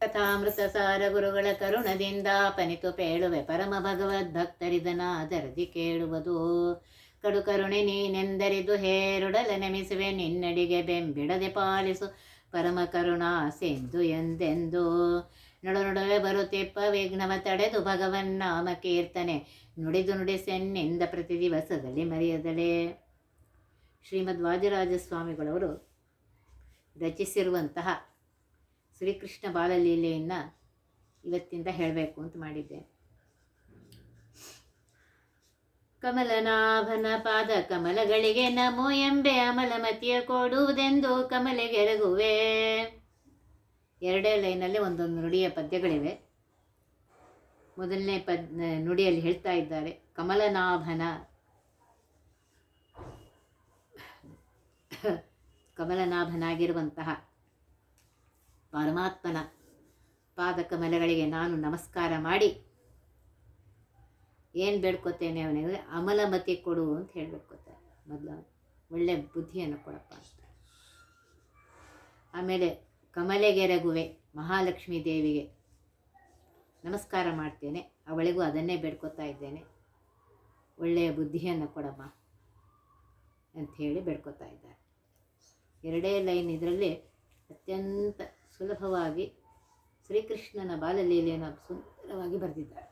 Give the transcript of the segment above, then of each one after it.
ಕಥಾಮೃತ ಸಾರ ಗುರುಗಳ ಕರುಣದಿಂದ ಪನಿತು ಪೇಳುವೆ ಪರಮ ಭಗವದ್ ಭಕ್ತರಿದನಾದರದಿ ಕೇಳುವುದು. ಕಡು ಕರುಣೆ ನೀನೆಂದರಿದು ಹೇರುಡಲ ನೆಮಿಸುವೆ, ನಿನ್ನಡಿಗೆ ಬೆಂಬಿಡದೆ ಪಾಲಿಸು ಪರಮ ಕರುಣಾ ಸಿಂಧು ಎಂದೆಂದು. ನಡು ನಡುವೆ ಬರುತ್ತಿಪ್ಪ ವಿಘ್ನವ ತಡೆದು ಭಗವನ್ ನಾಮ ಕೀರ್ತನೆ, ನುಡಿದು ನುಡಿಸೆನ್ನಿಂದ ಪ್ರತಿ ದಿವಸದಲ್ಲಿ ಮರೆಯದಲೇ. ಶ್ರೀಮದ್ ವಾದಿರಾಜ ಸ್ವಾಮಿಗಳವರು ರಚಿಸಿರುವಂತಹ ಶ್ರೀಕೃಷ್ಣ ಬಾಲಲೀಲೆಯನ್ನು ಇವತ್ತಿಂದ ಹೇಳಬೇಕು ಅಂತ ಮಾಡಿದ್ದೆ. ಕಮಲನಾಭನ ಪಾದ ಕಮಲಗಳಿಗೆ ನಮೋ ಎಂಬೆ ಅಮಲಮತಿಯ ಕೊಡುವುದೆಂದು ಕಮಲೆಗೆರಗುವೆ ಎರಡೇ ಲೈನಲ್ಲಿ ಒಂದೊಂದು ನುಡಿಯ ಪದ್ಯಗಳಿವೆ. ಮೊದಲನೇ ಪದ್ ನುಡಿಯಲ್ಲಿ ಹೇಳ್ತಾ ಇದ್ದಾರೆ, ಕಮಲನಾಭನ. ಕಮಲನಾಭನಾಗಿರುವಂತಹ ಪರಮಾತ್ಮನ ಪಾದಕಮಲಗಳಿಗೆ ನಾನು ನಮಸ್ಕಾರ ಮಾಡಿ ಏನು ಬೇಡ್ಕೋತೇನೆ ಅವನಿಗೆ? ಅಮಲಮತಿ ಕೊಡು ಅಂತ ಹೇಳ್ಬೇಕೋತಾರೆ ಮೊದಲು ಒಳ್ಳೆ ಬುದ್ಧಿಯನ್ನು ಕೊಡಪ್ಪ ಅಂತ. ಆಮೇಲೆ ಕಮಲೆಗೆರಗುವೆ ಮಹಾಲಕ್ಷ್ಮೀ ದೇವಿಗೆ ನಮಸ್ಕಾರ ಮಾಡ್ತೇನೆ. ಅವಳಿಗೂ ಅದನ್ನೇ ಬೇಡ್ಕೋತಾ ಇದ್ದೇನೆ. ಒಳ್ಳೆಯ ಬುದ್ಧಿಯನ್ನು ಕೊಡಮ್ಮ ಅಂಥೇಳಿ ಬೇಡ್ಕೋತಾ ಇದ್ದಾರೆ. ಎರಡೇ ಲೈನ್ ಇದರಲ್ಲಿ ಅತ್ಯಂತ ಸುಲಭವಾಗಿ ಶ್ರೀಕೃಷ್ಣನ ಬಾಲಲೀಲೆಯನ್ನು ಸುಂದರವಾಗಿ ಬರೆದಿದ್ದಾರೆ.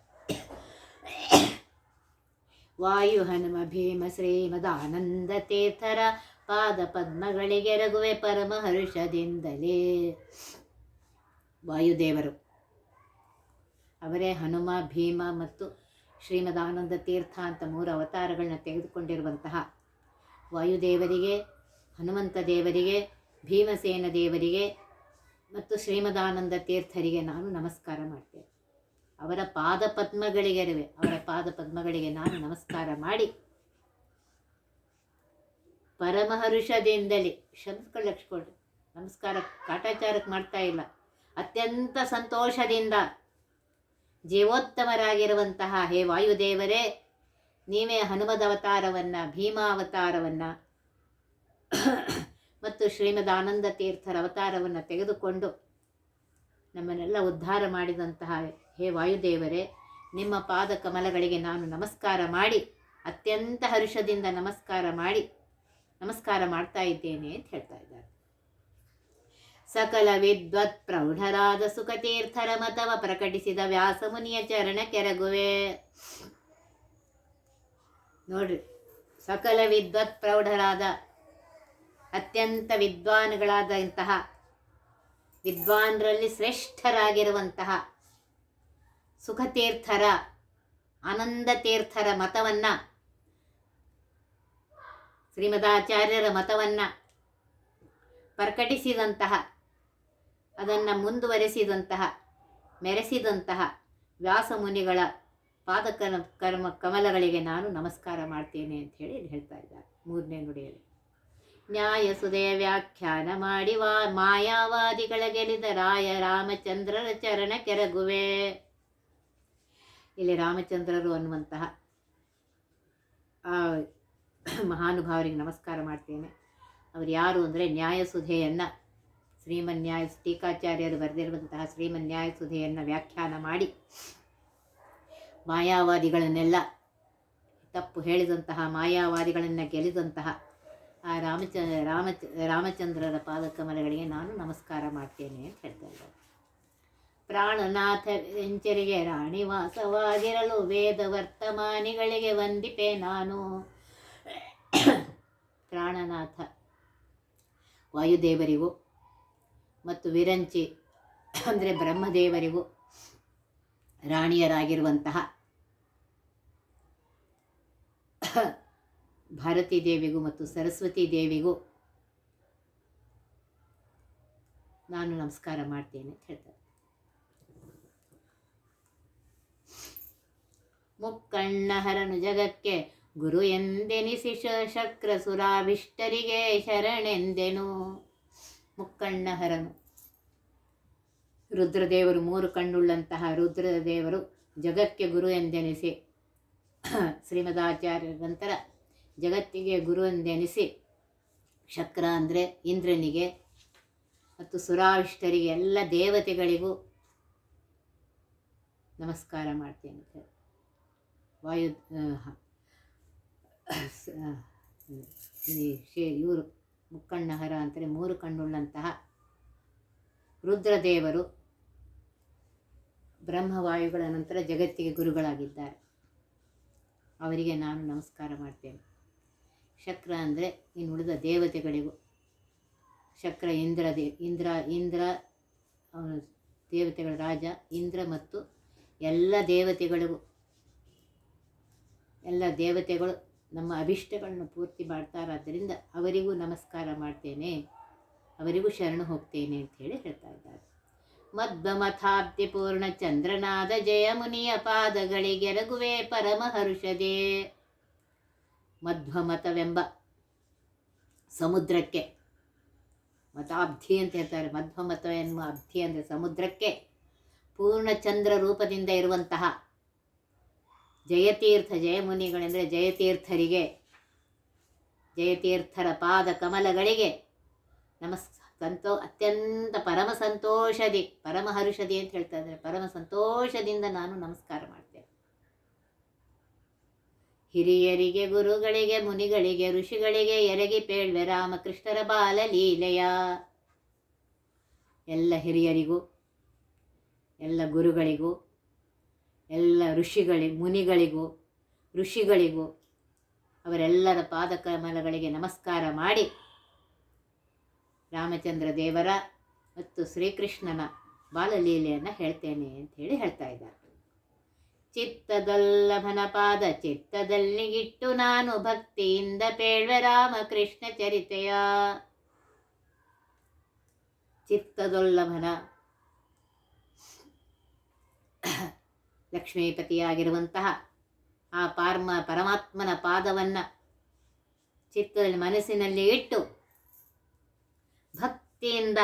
ವಾಯು ಹನುಮ ಭೀಮ ಶ್ರೀಮದಾನಂದ ತೀರ್ಥರ ಪಾದ ಪದ್ಮಗಳಿಗೆ ರಘುವೆ ಪರಮ ಹರ್ಷದಿಂದಲೇ ವಾಯುದೇವರು, ಅವರೇ ಹನುಮ, ಭೀಮ ಮತ್ತು ಶ್ರೀಮದಾನಂದ ತೀರ್ಥ ಅಂತ ಮೂರು ಅವತಾರಗಳನ್ನ ತೆಗೆದುಕೊಂಡಿರುವಂತಹ ವಾಯುದೇವರಿಗೆ, ಹನುಮಂತ ದೇವರಿಗೆ, ಭೀಮಸೇನ ದೇವರಿಗೆ ಮತ್ತು ಶ್ರೀಮದಾನಂದ ತೀರ್ಥರಿಗೆ ನಾನು ನಮಸ್ಕಾರ ಮಾಡ್ತೇನೆ. ಅವರ ಪಾದ ಪದ್ಮಗಳಿಗೆರವೆ, ಅವರ ಪಾದ ಪದ್ಮಗಳಿಗೆ ನಾನು ನಮಸ್ಕಾರ ಮಾಡಿ. ಪರಮಹರುಷದಿಂದಲೇ ಶಬ್ದಗಳು ಲಕ್ಷಕೊಳ್ಳಿ ನಮಸ್ಕಾರ ಕಾಟಾಚಾರಕ್ಕೆ ಮಾಡ್ತಾ ಇಲ್ಲ. ಅತ್ಯಂತ ಸಂತೋಷದಿಂದ ಜೀವೋತ್ತಮರಾಗಿರುವಂತಹ ಹೇ ವಾಯುದೇವರೇ, ನೀವೇ ಹನುಮದ ಅವತಾರವನ್ನು, ಭೀಮಾವತಾರವನ್ನು ಮತ್ತು ಶ್ರೀಮದ್ ಆನಂದ ತೀರ್ಥರ ಅವತಾರವನ್ನು ತೆಗೆದುಕೊಂಡು ನಮ್ಮನ್ನೆಲ್ಲ ಉದ್ಧಾರ ಮಾಡಿದಂತಹ ಹೇ ವಾಯುದೇವರೇ, ನಿಮ್ಮ ಪಾದ ಕಮಲಗಳಿಗೆ ನಾನು ನಮಸ್ಕಾರ ಮಾಡಿ, ಅತ್ಯಂತ ಹರುಷದಿಂದ ನಮಸ್ಕಾರ ಮಾಡಿ, ನಮಸ್ಕಾರ ಮಾಡ್ತಾ ಇದ್ದೇನೆ ಅಂತ ಹೇಳ್ತಾ ಇದ್ದಾರೆ. ಸಕಲ ವಿದ್ವತ್ ಪ್ರೌಢರಾದ ಸುಖತೀರ್ಥರ ಮತವ ಪ್ರಕಟಿಸಿದ ವ್ಯಾಸಮುನಿಯ ಚರಣ ಕೆರಗುವೆ. ನೋಡ್ರಿ, ಸಕಲ ವಿದ್ವತ್ ಪ್ರೌಢರಾದ ಅತ್ಯಂತ ವಿದ್ವಾನ್ಗಳಾದಂತಹ ವಿದ್ವಾನ್ರಲ್ಲಿ ಶ್ರೇಷ್ಠರಾಗಿರುವಂತಹ ಸುಖತೀರ್ಥರ ಆನಂದ ತೀರ್ಥರ ಮತವನ್ನು, ಶ್ರೀಮದಾಚಾರ್ಯರ ಮತವನ್ನು ಪ್ರಕಟಿಸಿದಂತಹ, ಅದನ್ನು ಮುಂದುವರೆಸಿದಂತಹ, ಮೆರೆಸಿದಂತಹ ವ್ಯಾಸಮುನಿಗಳ ಪಾದಕ ಕರ್ಮ ಕಮಲಗಳಿಗೆ ನಾನು ನಮಸ್ಕಾರ ಮಾಡ್ತೇನೆ ಅಂತ ಹೇಳಿ ಹೇಳ್ತಾ ಇದ್ದಾರೆ. ಮೂರನೇ ನುಡಿಯಲ್ಲಿ. ನ್ಯಾಯ ಸುದಯ ವ್ಯಾಖ್ಯಾನ ಮಾಡಿ ವಾ ಮಾಯಾವಾದಿಗಳ ಗೆಲಿದ ರಾಯ ರಾಮಚಂದ್ರರ ಚರಣ ಕೆರಗುವೆ. ಇಲ್ಲಿ ರಾಮಚಂದ್ರರು ಅನ್ನುವಂತಹ ಮಹಾನುಭಾವರಿಗೆ ನಮಸ್ಕಾರ ಮಾಡ್ತೇನೆ. ಅವರು ಯಾರು ಅಂದರೆ ನ್ಯಾಯಸುಧೆಯನ್ನು ಶ್ರೀಮನ್ ನ್ಯಾಯ ಟೀಕಾಚಾರ್ಯರು ಬರೆದಿರುವಂತಹ ಶ್ರೀಮನ್ ನ್ಯಾಯಸುಧೆಯನ್ನು ವ್ಯಾಖ್ಯಾನ ಮಾಡಿ ಮಾಯಾವಾದಿಗಳನ್ನೆಲ್ಲ ತಪ್ಪು ಹೇಳಿದಂತಹ ಮಾಯಾವಾದಿಗಳನ್ನು ಗೆಲ್ಲಿದಂತಹ ಆ ರಾಮಚ ರಾಮಚ, ರಾಮಚಂದ್ರರ ಪಾದಕಮಲಗಳಿಗೆ ನಾನು ನಮಸ್ಕಾರ ಮಾಡ್ತೇನೆ ಅಂತ ಹೇಳ್ತಾ ಪ್ರಾಣನಾಥ ಎಂಚರಿಗೆ ರಾಣಿ ವಾಸವಾಗಿರಲು ವೇದ ವರ್ತಮಾನಿಗಳಿಗೆ ವಂದಿಪೆ ನಾನು. ಪ್ರಾಣನಾಥ ವಾಯುದೇವರಿಗೂ ಮತ್ತು ವಿರಂಚಿ ಅಂದರೆ ಬ್ರಹ್ಮದೇವರಿಗೂ ರಾಣಿಯರಾಗಿರುವಂತಹ ಭಾರತೀ ದೇವಿಗೂ ಮತ್ತು ಸರಸ್ವತಿ ದೇವಿಗೂ ನಾನು ನಮಸ್ಕಾರ ಮಾಡ್ತೇನೆ ಅಂತ ಹೇಳ್ತಾರೆ. ಮುಕ್ಕಣ್ಣಹರನು ಜಗಕ್ಕೆ ಗುರು ಎಂದೆನಿಸಿ ಶಕ್ರ ಸುರಾಭಿಷ್ಟರಿಗೆ ಶರಣೆಂದೆನು. ಮುಕ್ಕಣ್ಣಹರನು ರುದ್ರದೇವರು ಮೂರು ಕಣ್ಣುಳ್ಳಂತಹ ರುದ್ರದೇವರು ಜಗಕ್ಕೆ ಗುರು ಎಂದೆನಿಸಿ ಶ್ರೀಮದಾಚಾರ್ಯರ ನಂತರ ಜಗತ್ತಿಗೆ ಗುರು ಎಂದೆನಿಸಿ ಶಕ್ರ ಅಂದರೆ ಇಂದ್ರನಿಗೆ ಮತ್ತು ಸುರಾವಿಷ್ಟರಿಗೆ ಎಲ್ಲ ದೇವತೆಗಳಿಗೂ ನಮಸ್ಕಾರ ಮಾಡ್ತೇನೆ. ವಾಯು ಶ್ರೀ ಇವರು ಮುಕ್ಕಣ್ಣಹರ ಅಂತಾರೆ ಮೂರು ಕಣ್ಣುಳ್ಳಂತಹ ರುದ್ರದೇವರು ಬ್ರಹ್ಮವಾಯುಗಳ ನಂತರ ಜಗತ್ತಿಗೆ ಗುರುಗಳಾಗಿದ್ದಾರೆ ಅವರಿಗೆ ನಾನು ನಮಸ್ಕಾರ ಮಾಡ್ತೇನೆ ಶಕ್ರ ಅಂದರೆ ಇನ್ನು ಉಳಿದ ದೇವತೆಗಳಿಗೂ. ಶಕ್ರ ಇಂದ್ರ ದೇ, ಇಂದ್ರ ಇಂದ್ರ ದೇವತೆಗಳ ರಾಜ, ಇಂದ್ರ ಮತ್ತು ಎಲ್ಲ ದೇವತೆಗಳಿಗೂ. ಎಲ್ಲ ದೇವತೆಗಳು ನಮ್ಮ ಅಭಿಷ್ಟಗಳನ್ನು ಪೂರ್ತಿ ಮಾಡ್ತಾರಾದ್ದರಿಂದ ಅವರಿಗೂ ನಮಸ್ಕಾರ ಮಾಡ್ತೇನೆ. ಅವರಿಗೂ ಶರಣು ಹೋಗ್ತೇನೆ ಅಂತ ಹೇಳಿ ಹೇಳ್ತಾ ಇದ್ದಾರೆ. ಮಧ್ವಮಥಾಬ್ಧಿ ಪೂರ್ಣ ಚಂದ್ರನಾದ ಜಯ ಮುನಿಯ ಪಾದಗಳಿಗೆರಗುವೆ ಪರಮಹರ್ಷದೇ ಮಧ್ವಮತವೆಂಬ ಸಮುದ್ರಕ್ಕೆ. ಮತಾಬ್ಧಿ ಅಂತ ಹೇಳ್ತಾರೆ. ಮಧ್ವಮತ ಎನ್ನುವ ಅಬ್ಧಿ ಅಂದರೆ ಸಮುದ್ರಕ್ಕೆ ಪೂರ್ಣಚಂದ್ರ ರೂಪದಿಂದ ಇರುವಂತಹ ಜಯತೀರ್ಥ, ಜಯಮುನಿಗಳೆಂದರೆ ಜಯತೀರ್ಥರಿಗೆ, ಜಯತೀರ್ಥರ ಪಾದ ಕಮಲಗಳಿಗೆ ನಮಸ್, ಸಂತೋ, ಅತ್ಯಂತ ಪರಮ ಸಂತೋಷದಿ, ಪರಮಹರ್ಷದಿ ಅಂತ ಹೇಳ್ತಾ ಇದ್ದಾರೆ ಪರಮ ಸಂತೋಷದಿಂದ ನಾನು ನಮಸ್ಕಾರ ಮಾಡ್ತೇನೆ. ಹಿರಿಯರಿಗೆ, ಗುರುಗಳಿಗೆ, ಮುನಿಗಳಿಗೆ, ಋಷಿಗಳಿಗೆ ಎರಗಿ ಪೇಳ್ವೆ ರಾಮಕೃಷ್ಣರ ಬಾಲ ಲೀಲೆಯ. ಎಲ್ಲ ಹಿರಿಯರಿಗೂ, ಎಲ್ಲ ಗುರುಗಳಿಗೂ, ಎಲ್ಲ ಋಷಿಗಳಿ, ಮುನಿಗಳಿಗೂ, ಋಷಿಗಳಿಗೂ ಅವರೆಲ್ಲರ ಪಾದಕಮಲಗಳಿಗೆ ನಮಸ್ಕಾರ ಮಾಡಿ ರಾಮಚಂದ್ರ ದೇವರ ಮತ್ತು ಶ್ರೀಕೃಷ್ಣನ ಬಾಲಲೀಲೆಯನ್ನು ಹೇಳ್ತೇನೆ ಅಂತ ಹೇಳಿ ಹೇಳ್ತಾ ಇದ್ದಾರೆ. ಚಿತ್ತದಲ್ಲಭನ ಪಾದ ಚಿತ್ತದಲ್ಲಿ ಇಟ್ಟು ನಾನು ಭಕ್ತಿಯಿಂದ ಪೇಳ್ವೆ ರಾಮಕೃಷ್ಣ ಚರಿತೆಯ. ಚಿತ್ತದೊಲ್ಲಭನ. ಲಕ್ಷ್ಮೀಪತಿಯಾಗಿರುವಂತಹ ಆ ಪಾರ್ಮ ಪರಮಾತ್ಮನ ಪಾದವನ್ನು ಚಿತ್ತದಲ್ಲಿ ಮನಸ್ಸಿನಲ್ಲಿ ಇಟ್ಟು ಭಕ್ತಿಯಿಂದ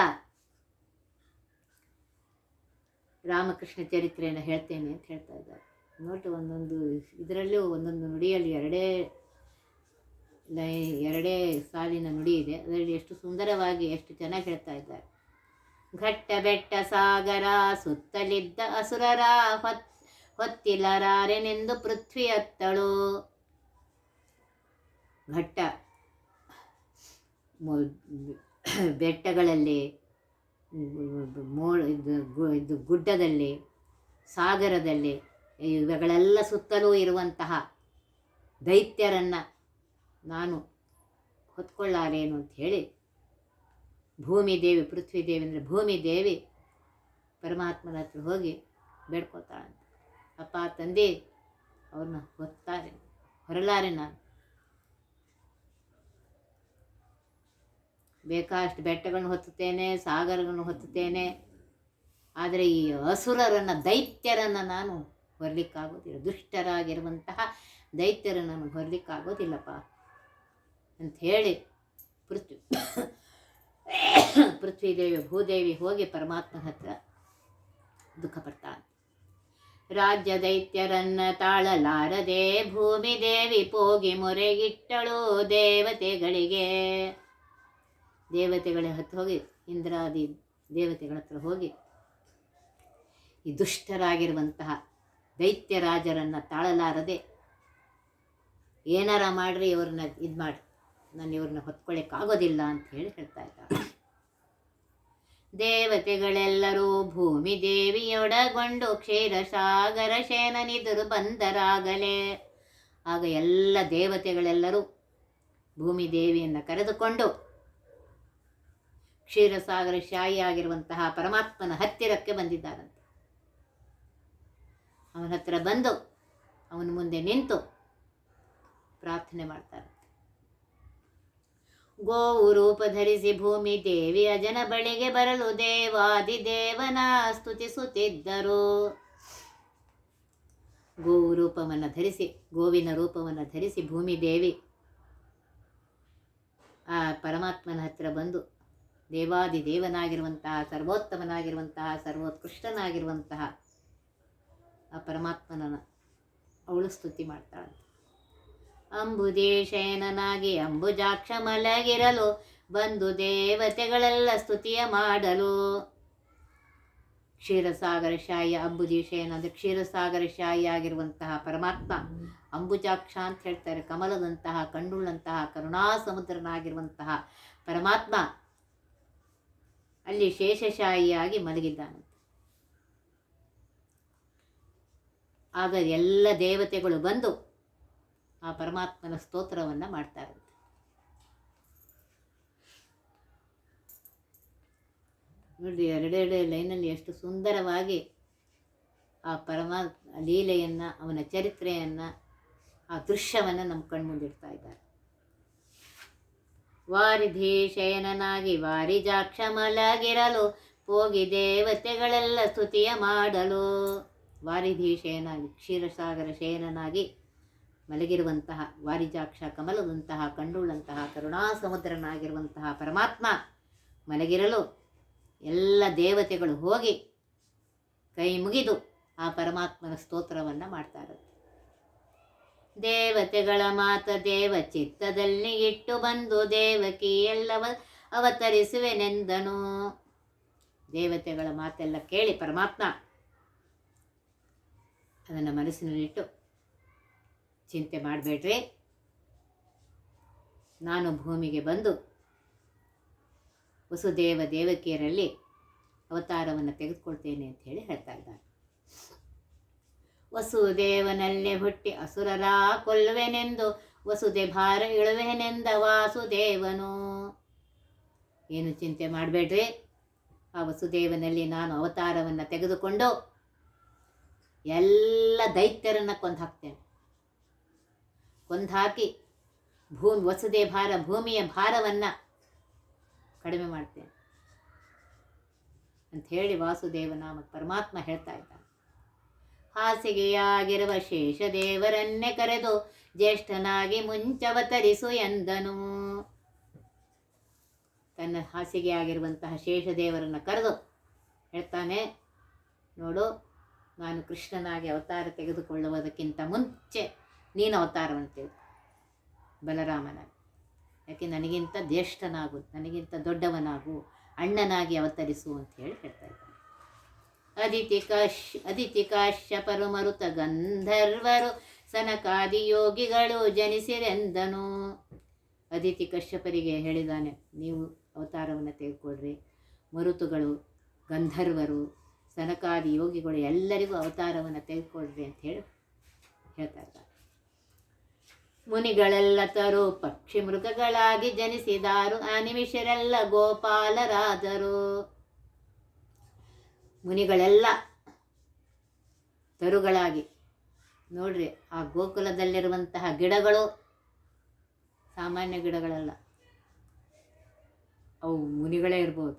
ರಾಮಕೃಷ್ಣ ಚರಿತ್ರೆಯನ್ನು ಹೇಳ್ತೇನೆ ಅಂತ ಹೇಳ್ತಾ ಇದ್ದಾರೆ. ನೋಟು ಒಂದೊಂದು ಇದರಲ್ಲೂ ಒಂದೊಂದು ನುಡಿಯಲ್ಲಿ ಎರಡೇ ಲೈ ಎರಡೇ ಸಾಲಿನ ನುಡಿ ಇದೆ. ಅದರಲ್ಲಿ ಎಷ್ಟು ಸುಂದರವಾಗಿ ಎಷ್ಟು ಚೆನ್ನಾಗಿ ಹೇಳ್ತಾ ಇದ್ದಾರೆ. ಘಟ್ಟ ಬೆಟ್ಟ ಸಾಗರ, ಸುತ್ತಲಿದ್ದ ಅಸುರರ ಹೊತ್, ಹೊತ್ತಿಲರಾರೆನೆಂದು ಪೃಥ್ವಿ ಅತ್ತಳು. ಘಟ್ಟ ಬೆಟ್ಟಗಳಲ್ಲಿ, ಮೋ ಇದು ಇದು ಗುಡ್ಡದಲ್ಲಿ, ಸಾಗರದಲ್ಲಿ ಇವುಗಳೆಲ್ಲ ಸುತ್ತಲೂ ಇರುವಂತಹ ದೈತ್ಯರನ್ನು ನಾನು ಹೊತ್ಕೊಳ್ಳಾರೇನು ಅಂತ ಹೇಳಿ ಭೂಮಿ ದೇವಿ, ಪೃಥ್ವಿ ದೇವಿ ಅಂದರೆ ಭೂಮಿ ದೇವಿ ಪರಮಾತ್ಮನ ಹತ್ರ ಹೋಗಿ ಬೇಡ್ಕೋತಾಳಂತ ಅಪ್ಪ, ತಂದೆ ಅವ್ರನ್ನ ಹೊತ್ತಾರೆ, ಹೊರಲಾರೆ ನಾನು. ಬೇಕಾಷ್ಟು ಬೆಟ್ಟಗಳನ್ನು ಹೊತ್ತುತ್ತೇನೆ, ಸಾಗರಗಳನ್ನು ಹೊತ್ತುತ್ತೇನೆ. ಆದರೆ ಈ ಅಸುರರನ್ನು, ದೈತ್ಯರನ್ನು ನಾನು ಹೊರಲಿಕ್ಕಾಗೋದಿಲ್ಲ ದುಷ್ಟರಾಗಿರುವಂತಹ ದೈತ್ಯರನ್ನು ನಮಗೆ ಹೊರಲಿಕ್ಕಾಗೋದಿಲ್ಲಪ್ಪ ಹೇಳಿ ಪೃಥ್ವಿ ಪೃಥ್ವಿದೇವಿ, ಭೂದೇವಿ ಹೋಗಿ ಪರಮಾತ್ಮನ ಹತ್ರ ದುಃಖ ಪಡ್ತಾನೆ ರಾಜ್ಯ ದೈತ್ಯರನ್ನ ತಾಳಲಾರದೆ ಭೂಮಿ ದೇವಿ ಪೋಗಿ ಮೊರೆಗಿಟ್ಟಳು ದೇವತೆಗಳಿಗೆ. ದೇವತೆಗಳ ಹತ್ರ ಹೋಗಿ, ಇಂದ್ರಾದಿ ದೇವತೆಗಳ ಹತ್ರ ಹೋಗಿ ಈ ದುಷ್ಟರಾಗಿರುವಂತಹ ದೈತ್ಯ ರಾಜರನ್ನು ತಾಳಲಾರದೆ ಏನಾರ ಮಾಡ್ರಿ ಇವ್ರನ್ನ ಇದು ಮಾಡಿ. ನಾನು ಇವ್ರನ್ನ ಹೊತ್ಕೊಳ್ಳಿಕ್ಕಾಗೋದಿಲ್ಲ ಅಂತ ಹೇಳಿ ಹೇಳ್ತಾ ಇದ್ದಾರೆ. ದೇವತೆಗಳೆಲ್ಲರೂ ಭೂಮಿ ದೇವಿಯೊಡಗೊಂಡು ಕ್ಷೀರಸಾಗರ ಶೇನನಿದುರು ಬಂದರಾಗಲೇ. ಆಗ ಎಲ್ಲ ದೇವತೆಗಳೆಲ್ಲರೂ ಭೂಮಿ ದೇವಿಯನ್ನು ಕರೆದುಕೊಂಡು ಕ್ಷೀರಸಾಗರ ಶಾಯಿಯಾಗಿರುವಂತಹ ಪರಮಾತ್ಮನ ಹತ್ತಿರಕ್ಕೆ ಬಂದಿದ್ದಾರಂತೆ. ಅವನ ಹತ್ರ ಬಂದು ಅವನ ಮುಂದೆ ನಿಂತು ಪ್ರಾರ್ಥನೆ ಮಾಡ್ತಾರೆ. ಗೋವು ರೂಪ ಧರಿಸಿ ಭೂಮಿ ದೇವಿಯ ಜನ ಬಳಿಗೆ ಬರಲು ದೇವಾದಿ ದೇವನ ಸ್ತುತಿಸುತ್ತಿದ್ದರು. ಗೋವು ರೂಪವನ್ನು ಧರಿಸಿ, ಗೋವಿನ ರೂಪವನ್ನು ಧರಿಸಿ ಭೂಮಿ ದೇವಿ ಆ ಪರಮಾತ್ಮನ ಹತ್ತಿರ ಬಂದು ದೇವಾದಿ ದೇವನಾಗಿರುವಂತಹ, ಸರ್ವೋತ್ತಮನಾಗಿರುವಂತಹ, ಸರ್ವೋತ್ಕೃಷ್ಟನಾಗಿರುವಂತಹ ಆ ಪರಮಾತ್ಮನ ಅವಳು ಸ್ತುತಿ ಮಾಡ್ತಾಳೆ. ಅಂಬುದೇಶಯನನಾಗಿ ಅಂಬುಜಾಕ್ಷ ಮಲಗಿರಲು, ಬಂದು ದೇವತೆಗಳೆಲ್ಲ ಸ್ತುತಿಯ ಮಾಡಲು. ಕ್ಷೀರಸಾಗರ ಶಾಯಿ ಅಂಬುಜೀಶಯನ ಅಂದರೆ ಕ್ಷೀರಸಾಗರ ಶಾಯಿ ಆಗಿರುವಂತಹ ಪರಮಾತ್ಮ. ಅಂಬುಜಾಕ್ಷ ಅಂತ ಹೇಳ್ತಾರೆ, ಕಮಲದಂತಹ, ಕಣ್ಣುಳ್ಳಂತಹ ಕರುಣಾ ಸಮುದ್ರನಾಗಿರುವಂತಹ ಪರಮಾತ್ಮ. ಅಲ್ಲಿ ಶೇಷಶಾಹಿಯಾಗಿ ಮಲಗಿದ್ದಾನಂತೆ ಆಗ ಎಲ್ಲ ದೇವತೆಗಳು ಬಂದು ಆ ಪರಮಾತ್ಮನ ಸ್ತೋತ್ರವನ್ನು ಮಾಡ್ತಾರೆ ನೋಡಿ ಎರಡೆರಡು ಲೈನಲ್ಲಿ ಎಷ್ಟು ಸುಂದರವಾಗಿ ಆ ಪರಮಾತ್ಮ ಲೀಲೆಯನ್ನು, ಅವನ ಚರಿತ್ರೆಯನ್ನು, ಆ ದೃಶ್ಯವನ್ನು ನಮ್ಮ ಕಣ್ಮುಂದಿಡ್ತಾ ಇದ್ದಾರೆ. ವಾರಿಧಿ ಶಯನನಾಗಿ ವಾರಿಜಾಕ್ಷ ಮಲಗಿರಲು ಹೋಗಿ ದೇವತೆಗಳೆಲ್ಲ ಸ್ತುತಿಯ ಮಾಡಲು. ವಾರಿಧಿ ಶಯನಾಗಿ ಕ್ಷೀರಸಾಗರ ಶಯನನಾಗಿ ಮಲಗಿರುವಂತಹ ವಾರಿಜಾಕ್ಷ ಕಮಲದಂತಹ ಕಂಡುಳ್ಳಂತಹ ಕರುಣಾ ಸಮುದ್ರನಾಗಿರುವಂತಹ ಪರಮಾತ್ಮ ಮಲಗಿರಲು ಎಲ್ಲ ದೇವತೆಗಳು ಹೋಗಿ ಕೈ ಮುಗಿದು ಆ ಪರಮಾತ್ಮನ ಸ್ತೋತ್ರವನ್ನು ಮಾಡ್ತಾರೆ ದೇವತೆಗಳ ಮಾತ ದೇವ ಚಿತ್ತದಲ್ಲಿ ಇಟ್ಟು ಬಂದು ದೇವಕಿ ಎಲ್ಲವ ಅವತರಿಸುವೆನೆಂದನು. ದೇವತೆಗಳ ಮಾತೆಲ್ಲ ಕೇಳಿ ಪರಮಾತ್ಮ ಅದನ್ನು ಮನಸ್ಸಿನಲ್ಲಿಟ್ಟು ಚಿಂತೆ ಮಾಡಬೇಡ್ರಿ. ನಾನು ಭೂಮಿಗೆ ಬಂದು ವಸುದೇವ ದೇವಕಿಯರಲ್ಲಿ ಅವತಾರವನ್ನು ತೆಗೆದುಕೊಳ್ತೇನೆ ಅಂತ ಹೇಳಿ ಹೇಳ್ತಾ ಇದ್ದಾರೆ ವಸುದೇವನಲ್ಲೇ ಹುಟ್ಟಿ ಅಸುರರ ಕೊಲ್ಲುವೆನೆಂದು ವಸುದೆ ಭಾರ ಇಳುವೆನೆಂದ ವಾಸುದೇವನು. ಏನು ಚಿಂತೆ ಮಾಡಬೇಡ್ರಿ. ಆ ವಸುದೇವನಲ್ಲಿ ನಾನು ಅವತಾರವನ್ನು ತೆಗೆದುಕೊಂಡು ಎಲ್ಲ ದೈತ್ಯರನ್ನು ಕೊಂದು ಹಾಕ್ತೇನೆ. ಕೊಂದು ಹಾಕಿ ಭೂಮಿ, ವಸುದೇ ಭಾರ, ಭೂಮಿಯ ಭಾರವನ್ನು ಕಡಿಮೆ ಮಾಡ್ತೇನೆ. ಅಂತ ಹೇಳಿ ವಾಸುದೇವನಾಮ ಪರಮಾತ್ಮ ಹೇಳ್ತಾ ಇದ್ದಾನೆ. ಹಾಸಿಗೆಯಾಗಿರುವ ಶೇಷದೇವರನ್ನೇ ಕರೆದು ಜ್ಯೇಷ್ಠನಾಗಿ ಮುಂಚವತರಿಸು ಎಂದನು. ತನ್ನ ಹಾಸಿಗೆಯಾಗಿರುವಂತಹ ಶೇಷದೇವರನ್ನು ಕರೆದು ಹೇಳ್ತಾನೆ, ನೋಡು ನಾನು ಕೃಷ್ಣನಾಗಿ ಅವತಾರ ತೆಗೆದುಕೊಳ್ಳುವುದಕ್ಕಿಂತ ಮುಂಚೆ ನೀನು ಅವತಾರವನ್ನು ತೆಗೆದು ಬಲರಾಮನ. ಯಾಕೆ ನನಗಿಂತ ಜ್ಯೇಷ್ಠನಾಗು, ನನಗಿಂತ ದೊಡ್ಡವನಾಗು, ಅಣ್ಣನಾಗಿ ಅವತರಿಸು ಅಂತ ಹೇಳಿ ಹೇಳ್ತಾ ಇದ್ದಾನೆ. ಅದಿತಿ ಕಾಶ್, ಅದಿತಿ ಕಾಶ್ಯಪರು ಮರುತ ಗಂಧರ್ವರು ಸನಕಾದಿ ಯೋಗಿಗಳು ಜನಿಸಿರೆಂದನು. ಅದಿತಿ ಕಶ್ಯಪರಿಗೆ ಹೇಳಿದಾನೆ, ನೀವು ಅವತಾರವನ್ನು ತೆಗೆದುಕೊಳ್ಳ್ರಿ ಮರುತುಗಳು ಗಂಧರ್ವರು ಸನಕಾದಿ ಯೋಗಿಗಳು ಎಲ್ಲರಿಗೂ ಅವತಾರವನ್ನು ತೆಗೆದುಕೊಳ್ರಿ ಅಂತ ಹೇಳಿ ಹೇಳ್ತಾ ಇದ್ದಾರೆ. ಮುನಿಗಳೆಲ್ಲ ತರು, ಪಕ್ಷಿ ಮೃಗಗಳಾಗಿ ಜನಿಸಿದಾರು, ಆ ನಿಮಿಷರೆಲ್ಲ ಗೋಪಾಲರಾದರು. ಮುನಿಗಳೆಲ್ಲ ತರುಗಳಾಗಿ, ನೋಡ್ರಿ, ಆ ಗೋಕುಲದಲ್ಲಿರುವಂತಹ ಗಿಡಗಳು, ಸಾಮಾನ್ಯ ಗಿಡಗಳಲ್ಲ, ಅವು ಮುನಿಗಳೇ ಇರ್ಬೋದು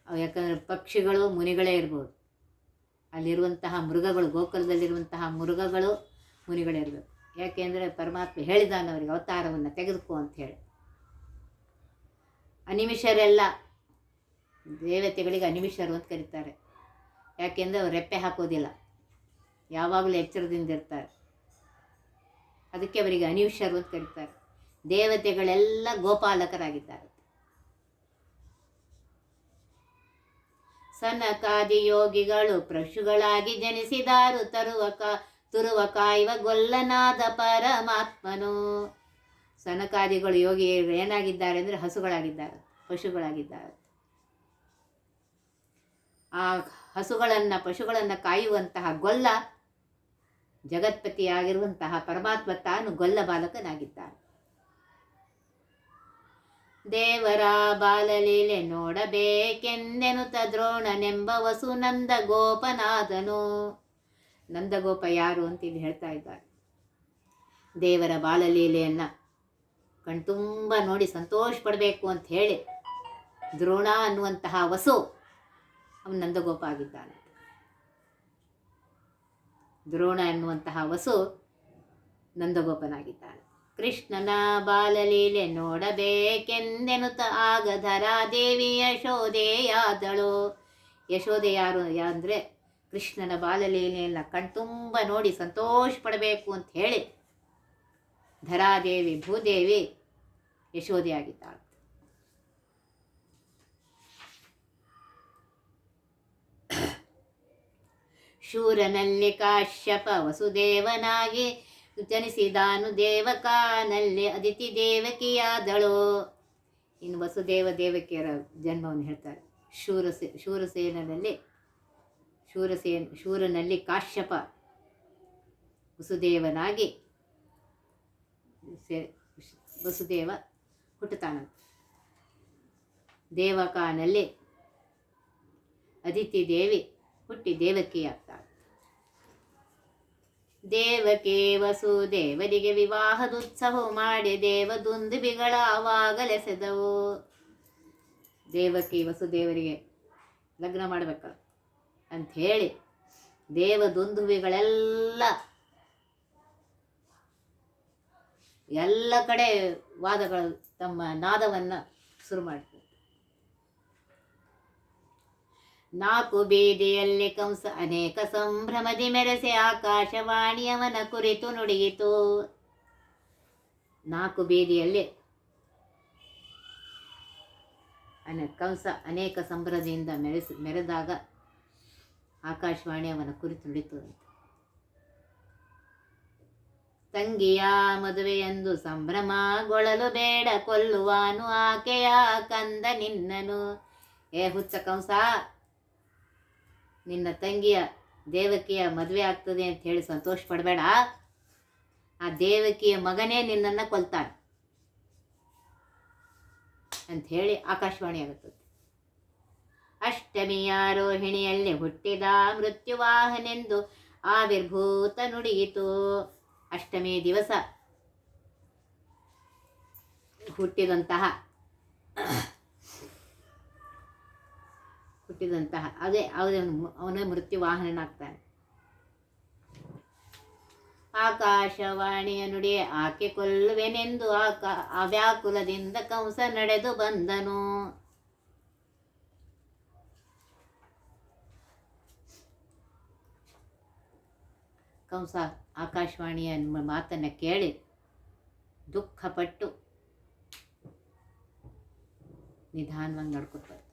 ಅವು ಯಾಕಂದರೆ ಪಕ್ಷಿಗಳು ಮುನಿಗಳೇ ಇರ್ಬೋದು. ಅಲ್ಲಿರುವಂತಹ ಮೃಗಗಳು, ಗೋಕುಲದಲ್ಲಿರುವಂತಹ ಮೃಗಗಳು ಮುನಿಗಳೇ ಇರಬೇಕು. ಯಾಕೆಂದರೆ ಪರಮಾತ್ಮ ಹೇಳಿದಾನೆ ಅವರಿಗೆ, ಅವತಾರವನ್ನು ತೆಗೆದುಕೋ ಅಂತ ಹೇಳಿ. ಅನಿಮಿಷರೆಲ್ಲ, ದೇವತೆಗಳಿಗೆ ಅನಿಮಿಷರು ಅಂತ ಕರೀತಾರೆ. ಯಾಕೆಂದರೆ ಅವ್ರು ರೆಪ್ಪೆ ಹಾಕೋದಿಲ್ಲ. ಯಾವಾಗಲೂ ಎಚ್ಚರದಿಂದ ಇರ್ತಾರೆ. ಅದಕ್ಕೆ ಅವರಿಗೆ ಅನಿಮಿಷರು ಅಂತ ಕರೀತಾರೆ. ದೇವತೆಗಳೆಲ್ಲ ಗೋಪಾಲಕರಾಗಿದ್ದಾರೆ. ಸನಕಾದಿ ಯೋಗಿಗಳು ಪ್ರಶುಗಳಾಗಿ ಜನಿಸಿದಾರು, ತರುವ ತುರುವ ಕಾಯುವ ಗೊಲ್ಲನಾದ ಪರಮಾತ್ಮನು. ಸನಕಾದಿಗಳು ಯೋಗಿ ಏನಾಗಿದ್ದಾರೆ ಅಂದರೆ ಹಸುಗಳಾಗಿದ್ದಾರೆ, ಪಶುಗಳಾಗಿದ್ದಾರೆ. ಆ ಹಸುಗಳನ್ನು, ಪಶುಗಳನ್ನು ಕಾಯುವಂತಹ ಗೊಲ್ಲ ಜಗತ್ಪತಿಯಾಗಿರುವಂತಹ ಪರಮಾತ್ಮ ತಾನು ಗೊಲ್ಲ ಬಾಲಕನಾಗಿದ್ದಾನೆ. ದೇವರ ಬಾಲಲೀಲೆ ನೋಡಬೇಕೆಂದೆನುತ ದ್ರೋಣನೆಂಬ ವಸು ನಂದ ಗೋಪನಾದನು ನಂದಗೋಪ ಯಾರು ಅಂತ ಹೇಳ್ತಾ ಇದ್ದಾರೆ. ದೇವರ ಬಾಲಲೀಲೆಯನ್ನು ಕಣ್ತುಂಬ ನೋಡಿ ಸಂತೋಷ ಪಡಬೇಕು ಅಂತ ಹೇಳಿ ದ್ರೋಣ ಅನ್ನುವಂತಹ ವಸು ಅವನು ನಂದಗೋಪ ಆಗಿದ್ದಾನೆ. ದ್ರೋಣ ಎನ್ನುವಂತಹ ವಸು ನಂದಗೋಪನಾಗಿದ್ದಾನೆ. ಕೃಷ್ಣನ ಬಾಲಲೀಲೆ ನೋಡಬೇಕೆಂದೆನುತ ಆಗ ಧರಾದೇವಿ ಯಶೋಧೆಯಾದಳು. ಯಶೋಧೆ ಯಾರು ಅಂದರೆ ಕೃಷ್ಣನ ಬಾಲಲೀಲೆಯನ್ನು ಕಣ್ತುಂಬ ನೋಡಿ ಸಂತೋಷ ಪಡಬೇಕು ಅಂತ ಹೇಳಿ ಧರಾದೇವಿ ಭೂದೇವಿ ಯಶೋಧೆಯಾಗಿದ್ದಾಳೆ ಶೂರನಲ್ಲಿ ಕಾಶ್ಯಪ ವಸುದೇವನಾಗಿ ಜನಿಸಿದಾನು ದೇವಕಾನಲ್ಲಿ ಅದಿತಿ ದೇವಕಿಯಾದಳು. ಇನ್ನು ವಸುದೇವ ದೇವಕಿಯರ ಜನ್ಮವನ್ನು ಹೇಳ್ತಾರೆ. ಶೂರಸೇ ಶೂರಸೇನಲ್ಲಿ ಶೂರಸೇನ, ಶೂರನಲ್ಲಿ ಕಾಶ್ಯಪ ವಸುದೇವನಾಗಿ ವಸುದೇವ ಹುಟ್ಟುತ್ತಾನಂತೆ. ದೇವಕಾನಲ್ಲಿ ಅದಿತಿ ದೇವಿ ಹುಟ್ಟಿ ದೇವಕಿ ಆಗ್ತಾಳೆ ದೇವಕಿ ವಸುದೇವರಿಗೆ ವಿವಾಹದುತ್ಸವ ಮಾಡಿ ದೇವದುಂದುಬಿಗಳ ಆವಾಗಲೆಸೆದವು ದೇವಕಿ ವಸುದೇವರಿಗೆ ಲಗ್ನ ಮಾಡಬೇಕ ಅಂತ ಹೇಳಿ ದೇವದುಂದುವಿಗಳೆಲ್ಲ ಎಲ್ಲ ಕಡೆ ವಾದಗಳು ತಮ್ಮ ನಾದವನ್ನು ಶುರು ಮಾಡ್ತಾರೆ ನಾಲ್ಕು ಬೀದಿಯಲ್ಲಿ ಕಂಸ ಅನೇಕ ಸಂಭ್ರಮದಿ ಮೆರೆಸಿ ಆಕಾಶವಾಣಿಯವನ ಕುರಿತು ನುಡಿಯಿತು. ನಾಲ್ಕು ಬೀದಿಯಲ್ಲಿ ಅನೆ, ಕಂಸ ಅನೇಕ ಸಂಭ್ರಮದಿಂದ ಮೆರೆಸಿ, ಮೆರೆದಾಗ ಆಕಾಶವಾಣಿಯವನ ಕುರಿತು ನುಡಿತು ತಂಗಿಯ ಮದುವೆಯೆಂದು ಸಂಭ್ರಮಗೊಳ್ಳಲು ಬೇಡ, ಕೊಲ್ಲುವಾನು ಆಕೆಯ ಕಂದ ನಿನ್ನನು. ಏ ಹುಚ್ಚ ಕಂಸ ನಿನ್ನ ತಂಗಿಯ ದೇವಕಿಯ ಮದುವೆ ಆಗ್ತದೆ ಅಂತ ಹೇಳಿ ಸಂತೋಷ ಪಡಬೇಡ. ಆ ದೇವಕಿಯ ಮಗನೇ ನಿನ್ನನ್ನು ಕೊಲ್ತಾನೆ ಅಂತ ಹೇಳಿ ಆಕಾಶವಾಣಿ ಆಗುತ್ತದೆ. ಅಷ್ಟಮಿಯ ರೋಹಿಣಿಯಲ್ಲಿ ಹುಟ್ಟಿದ ಮೃತ್ಯುವಾಹನೆಂದು ಆವಿರ್ಭೂತ ನುಡಿಯಿತು. ಅಷ್ಟಮಿ ದಿವಸ ಹುಟ್ಟಿದಂತಹ ಹುಟ್ಟಿದಂತಹ ಅದೇ ಅವನು ಅವನೇ ಮೃತ್ಯು ವಾಹನನಾಗ್ತಾನೆ ಆಕಾಶವಾಣಿಯ ನುಡಿ ಆಕೆ ಕೊಲ್ಲುವೆನೆಂದು ಆಕಾ, ಅವ್ಯಾಕುಲದಿಂದ ಕಂಸ ನಡೆದು ಬಂದನು. ಕಂಸ, ಆಕಾಶವಾಣಿಯ ಮಾತನ್ನು ಕೇಳಿ ದುಃಖಪಟ್ಟು ನಿಧಾನವಾಗಿ ನಡ್ಕೊತ ಬರ್ತಾನೆ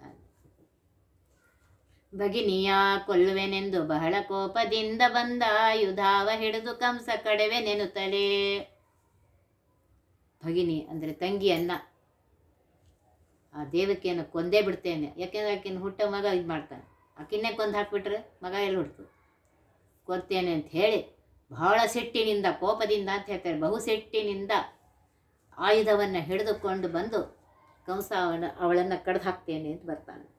ಭಗಿನಿಯ ಕೊಲ್ಲುವೆನೆಂದು ಬಹಳ ಕೋಪದಿಂದ ಬಂದ ಯುಧಾವ ಹಿಡಿದು ಕಂಸ ಕಡೆವೆ ನೆನುತ್ತಲೇ ಭಗಿನಿ ಅಂದರೆ ತಂಗಿಯನ್ನ. ಆ ದೇವಕಿಯನ್ನು ಕೊಂದೇ ಬಿಡ್ತೇನೆ. ಯಾಕೆಂದ್ರೆ ಆಕಿನ ಹುಟ್ಟ ಮಗ ಇದು ಮಾಡ್ತಾನೆ. ಆಕಿನ್ನೇ ಕೊಂದು ಹಾಕ್ಬಿಟ್ರೆ ಮಗ ಎಲ್ಲಿ ಹುಡ್ತು? ಕೊಡ್ತೇನೆ ಅಂತ ಹೇಳಿ ಬಹಳ ಸಿಟ್ಟಿನಿಂದ, ಕೋಪದಿಂದ ಅಂತ ಹೇಳ್ತಾರೆ. ಬಹು ಸಿಟ್ಟಿನಿಂದ ಆಯುಧವನ್ನು ಹಿಡಿದುಕೊಂಡು ಬಂದು ಕಂಸ ಅವನ ಅವಳನ್ನು ಕಡ್ದು ಹಾಕ್ತೇನೆ ಅಂತ ಬರ್ತಾನೆ.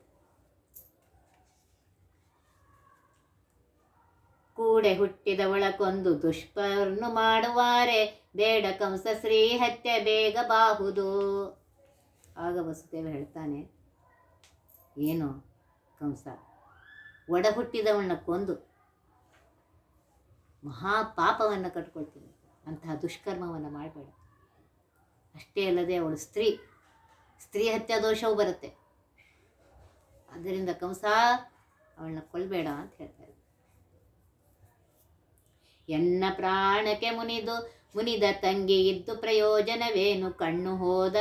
ಕೂಡೆ ಹುಟ್ಟಿದವಳ ಕೊಂದು ದುಷ್ಪರ್ನು ಮಾಡುವಾರೆ. ಬೇಡ ಕಂಸ ಶ್ರೀ ಹತ್ಯೆ ಬೇಗ ಬಾಹುದು. ಆಗ ವಸುದೇವ ಹೇಳ್ತಾನೆ, ಏನು ಕಂಸ, ಒಡ ಹುಟ್ಟಿದವಳನ್ನ ಕೊಂದು ಮಹಾಪಾಪವನ್ನು ಕಟ್ಕೊಳ್ತೀನಿ ಅಂತಹ ದುಷ್ಕರ್ಮವನ್ನು ಮಾಡಬೇಡ. ಅಷ್ಟೇ ಅಲ್ಲದೆ ಅವಳು ಸ್ತ್ರೀ ಸ್ತ್ರೀ ಹತ್ಯಾ ದೋಷವೂ ಬರುತ್ತೆ. ಆದ್ದರಿಂದ ಕಂಸ, ಅವಳನ್ನ ಕೊಲ್ಲಬೇಡ ಅಂತ ಹೇಳ್ತಾರೆ ಎನ್ನ ಪ್ರಾಣಕ್ಕೆ ಮುನಿದು, ಮುನಿದ ತಂಗಿ ಇದ್ದು ಪ್ರಯೋಜನವೇನು? ಕಣ್ಣು ಹೋದ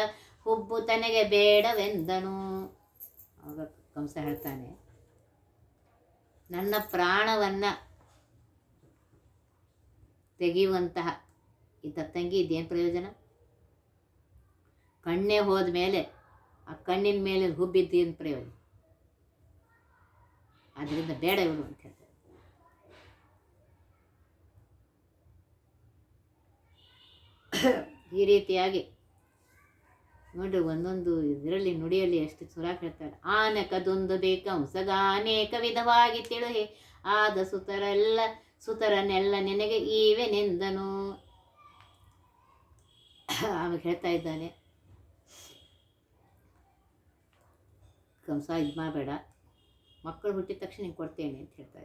ಹುಬ್ಬು ತನಗೆ ಬೇಡವೆಂದನು. ಆಗ ಕಂಸ ಹೇಳ್ತಾನೆ, ನನ್ನ ಪ್ರಾಣವನ್ನು ತೆಗೆಯುವಂತಹ ಈ ತಂಗಿ ಇದೇನು ಪ್ರಯೋಜನ? ಕಣ್ಣೇ ಹೋದ ಮೇಲೆ, ಆ ಕಣ್ಣಿನ ಮೇಲೆ ಹುಬ್ಬಿದ್ದೇನು ಪ್ರಯೋಜನ? ಅದರಿಂದ ಬೇಡ ಇವರು ಅಂತ ಹೇಳ್ತಾರೆ ಈ ರೀತಿಯಾಗಿ ನೋಡ್ರಿ ಒಂದೊಂದು ಇದರಲ್ಲಿ, ನುಡಿಯಲ್ಲಿ ಎಷ್ಟು ಸುರಾಕ್ ಹೇಳ್ತಾರೆ. ಆನಕದೊಂದು ಬೇಕಂಸಗ ಅನೇಕ ವಿಧವಾಗಿ ತಿಳುಹೆ. ಆದ ಸುತರೆಲ್ಲ, ಸುತರನೆಲ್ಲ ನಿನಗೆ ಈವೆನೆಂದನು ಆಮೇಲೆ ಹೇಳ್ತಾ ಇದ್ದಾನೆ. ಕಂಸ ಇದು ಮಾಡಬೇಡ ಮಕ್ಕಳು ಹುಟ್ಟಿದ ತಕ್ಷಣ ಕೊಡ್ತೇನೆ ಅಂತ ಹೇಳ್ತಾ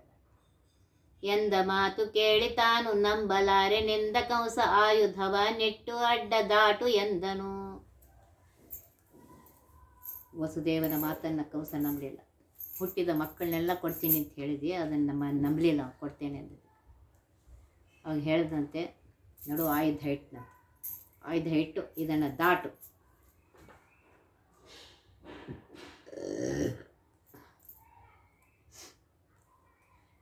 ಎಂದ ಮಾತು ಕೇಳಿ ತಾನು ನಂಬಲಾರೆ. ನಿಂದ ಕಂಸ ಆಯುಧವ ನೆಟ್ಟು ಅಡ್ಡ ದಾಟು ಎಂದನು. ವಸುದೇವನ ಮಾತನ್ನು ಕಂಸ ನಂಬಲಿಲ್ಲ. ಹುಟ್ಟಿದ ಮಕ್ಕಳನ್ನೆಲ್ಲ ಕೊಡ್ತೀನಿ ಅಂತ ಹೇಳಿದ್ವಿ ಅದನ್ನು ನಮ್ಮ ನಂಬಲಿಲ್ಲ ಕೊಡ್ತೇನೆ ಅಂದ ಅವಾಗ ಹೇಳಿದಂತೆ, ನಡು ಆಯುಧ ಇಟ್ಟನ ಆಯುಧ ಹಿಟ್ಟು ಇದನ್ನು ದಾಟು.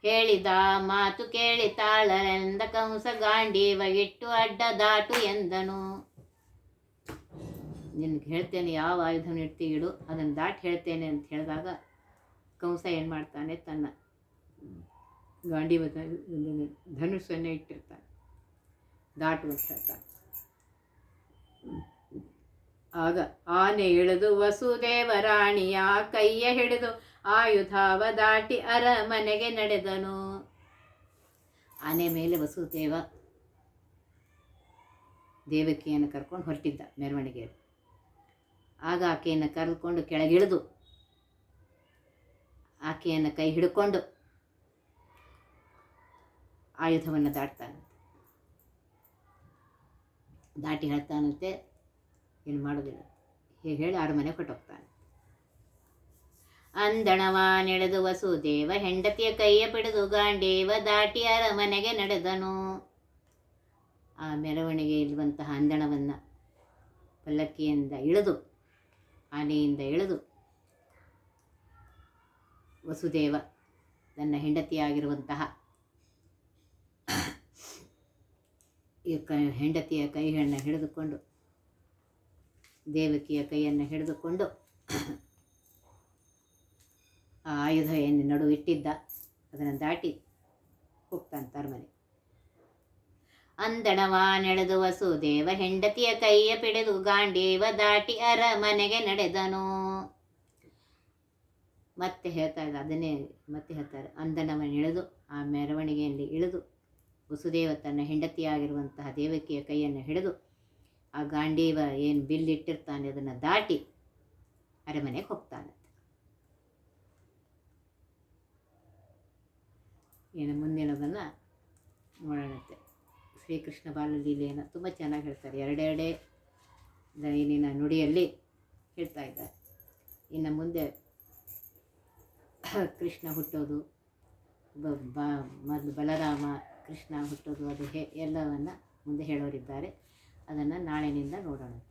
ಹೇಳಿದ ಮಾತು ಕೇಳಿ ತಾಳರೆಂದ ಕಂಸ ಗಾಂಡೀವ ಇಟ್ಟು ಅಡ್ಡ ದಾಟು ಎಂದನು. ನಿನ್ಗೆ ಹೇಳ್ತೇನೆ ಯಾವ ಇಡ್ತಿ ಇಡು ಅದನ್ನು ದಾಟಿ ಹೇಳ್ತೇನೆ ಅಂತ ಹೇಳಿದಾಗ ಕಂಸ ಏನು ಮಾಡ್ತಾನೆ, ತನ್ನ ಗಾಂಡೀವ ಧನುಸ್ಸನ್ನೇ ಇಟ್ಟಿರ್ತಾನೆ ದಾಟು ಅಂತ ಹೇಳ್ತಾನೆ. ಆಗ ಆನೆ ಇಳಿದು ವಸುದೇವ ರಾಣಿಯ ಕೈಯ ಹಿಡಿದು ಆಯುಧಾವ ದಾಟಿ ಅರಮನೆಗೆ ನಡೆದನು. ಆನೆ ಮೇಲೆ ವಸುದೇವ ದೇವಕಿಯನ್ನು ಕರ್ಕೊಂಡು ಹೊರಟಿದ್ದ ಮೆರವಣಿಗೆಯಲ್ಲಿ. ಆಗ ಆಕೆಯನ್ನು ಕರೆದುಕೊಂಡು ಕೆಳಗಿಳಿದು ಆಕೆಯನ್ನು ಕೈ ಹಿಡ್ಕೊಂಡು ಆಯುಧವನ್ನು ದಾಟ್ತಾನೆ ದಾಟಿ ಹೇಳ್ತಾನಂತೆ, ಏನು ಮಾಡೋದಿಲ್ಲ. ಹೀಗೆ ಹೇಳಿ ಅರಮನೆ ಹೊರಟೋಗ್ತಾನೆ. ಅಂದಣವ ನಡೆದು ವಸುದೇವ ಹೆಂಡತಿಯ ಕೈಯ ಪಿಡಿದು ಗಾಂಡೇವ ದಾಟಿ ಅರಮನೆಗೆ ನಡೆದನು. ಆ ಮೆರವಣಿಗೆ ಇರುವಂತಹ ಅಂದಣವನ್ನು ಪಲ್ಲಕ್ಕಿಯಿಂದ ಇಳಿದು, ಆನೆಯಿಂದ ಇಳಿದು ವಸುದೇವ ತನ್ನ ಹೆಂಡತಿಯಾಗಿರುವಂತಹ ಈ ಕ ಹೆಂಡತಿಯ ಕೈಯನ್ನು ಹಿಡಿದುಕೊಂಡು, ದೇವಕಿಯ ಕೈಯನ್ನು ಹಿಡಿದುಕೊಂಡು ಆ ಆಯುಧ ಏನು ನಡು ಇಟ್ಟಿದ್ದ, ಅದನ್ನು ದಾಟಿ ಹೋಗ್ತಾನೆ ತರ್ಮನೆ. ಅಂದಣವ ನಡೆದು ವಸುದೇವ ಹೆಂಡತಿಯ ಕೈಯ ಪಿಡಿದು ಗಾಂಡೇವ ದಾಟಿ ಅರಮನೆಗೆ ನಡೆದನು. ಮತ್ತೆ ಹೇಳ್ತಾ ಇದ್ದ, ಅದನ್ನೇ ಮತ್ತೆ ಹೇಳ್ತಾರೆ ಅಂದಣವ ಇಳಿದು ಆ ಮೆರವಣಿಗೆಯಲ್ಲಿ ಇಳಿದು ವಸುದೇವ ತನ್ನ ಹೆಂಡತಿಯಾಗಿರುವಂತಹ ದೇವಕಿಯ ಕೈಯನ್ನು ಹಿಡಿದು ಆ ಗಾಂಡೀವ ಏನು ಬಿಲ್ಲಿಟ್ಟಿರ್ತಾನೆ ಅದನ್ನು ದಾಟಿ ಅರಮನೆಗೆ ಹೋಗ್ತಾನೆ. ಏನು ಮುಂದಿನದನ್ನು ನೋಡೋಣಂತೆ. ಶ್ರೀಕೃಷ್ಣ ಬಾಲಲೀಲೆಯನ್ನು ತುಂಬ ಚೆನ್ನಾಗಿ ಹೇಳ್ತಾರೆ. ಎರಡೆರಡೇ ಏನಿನ ನುಡಿಯಲ್ಲಿ ಹೇಳ್ತಾ ಇದ್ದಾರೆ. ಇನ್ನು ಮುಂದೆ ಕೃಷ್ಣ ಹುಟ್ಟೋದು, ಬ ಮೊದಲು ಬಲರಾಮ, ಕೃಷ್ಣ ಹುಟ್ಟೋದು, ಅದು ಹೇ ಎಲ್ಲವನ್ನು ಮುಂದೆ ಹೇಳೋರಿದ್ದಾರೆ. ಅದನ್ನು ನಾಳೆನಿಂದ ನೋಡೋಣಂತೆ.